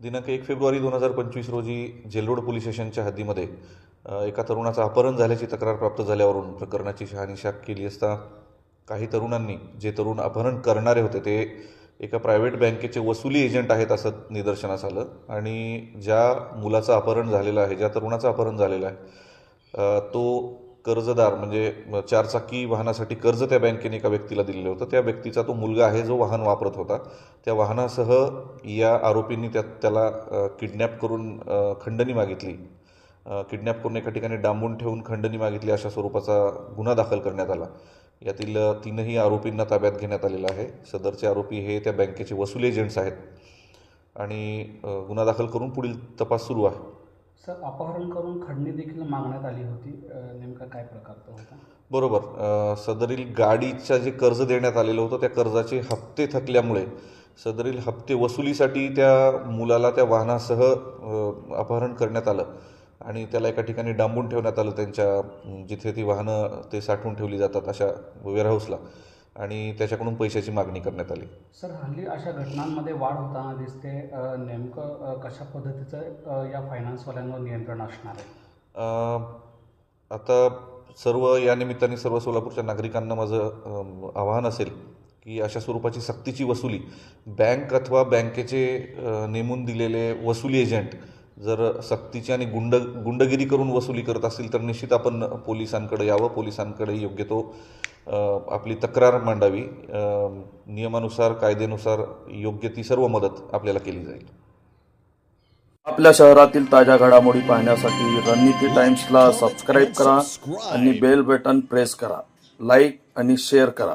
दिनांक एक फेब्रुवारी दोन हजार पंचवीस रोजी जेलरोड पोलीस स्टेशनच्या हद्दीमध्ये एका तरुणाचं अपहरण झाल्याची तक्रार प्राप्त झाल्यावरून प्रकरणाची शहानिशा केली असता काही तरुणांनी जे तरुण अपहरण करणारे होते ते एका प्रायव्हेट बँकेचे वसुली एजंट आहेत असं निदर्शनास आलं. आणि ज्या मुलाचं अपहरण झालेलं आहे ज्या तरुणाचं अपहरण झालेलं आहे तो कर्जदार म्हणजे चारचाकी वाहनासाठी कर्ज त्या बँकेने एका व्यक्तीला दिलेलं होतं. त्या व्यक्तीचा तो मुलगा आहे जो वाहन वापरत होता. त्या वाहनासह या आरोपींनी त्या त्याला किडनॅप करून खंडणी मागितली. किडनॅप करून एका ठिकाणी डांबून ठेवून खंडणी मागितली अशा स्वरूपाचा गुन्हा दाखल करण्यात आला. यातील तीनही आरोपींना ताब्यात घेण्यात आलेलं आहे. सदरचे आरोपी हे त्या बँकेचे वसुली एजंट्स आहेत. आणि गुन्हा दाखल करून पुढील तपास सुरू आहे. सर अपहरण करून खडणी देखील मागण्यात आली होती. नेमका काय प्रकार तो होता? बरोबर. सदरील गाडीचं जे कर्ज देण्यात आलेलं होतं त्या कर्जाचे हप्ते थकल्यामुळे सदरील हप्ते वसुलीसाठी त्या मुलाला त्या वाहनासह अपहरण करण्यात आलं आणि त्याला एका ठिकाणी डांबून ठेवण्यात आलं. त्यांच्या जिथे ती वाहनं ते साठवून ठेवली जातात अशा वेअरहाऊसला. आणि त्याच्याकडून पैशाची मागणी करण्यात आली. सर हल्ली अशा घटनांमध्ये वाढ होताना दिसते. नेमकं कशा पद्धतीचं या फायनान्सवाल्यांवर नियंत्रण असणार आहे? आता सर्व या निमित्ताने सर्व सोलापूरच्या नागरिकांना माझं आवाहन असेल की अशा स्वरूपाची सक्तीची वसुली बँक अथवा बँकेचे नेमून दिलेले वसुली एजंट जर सक्तीची आणि गुंड गुंडगिरी करून वसुली करत असतील तर निश्चित आपण पोलिसांकडे यावं. पोलिसांकडे योग्य तो आपली तक्रार मांडावी. नियमानुसार कायद्यानुसार योग्य ती सर्व मदत आपल्याला केली जाईल. आपल्या शहरातील ताज्या घडामोडी पाहण्यासाठी रणनीती टाइम्सला सबस्क्राईब करा आणि बेल बटन प्रेस करा. लाईक आणि शेअर करा.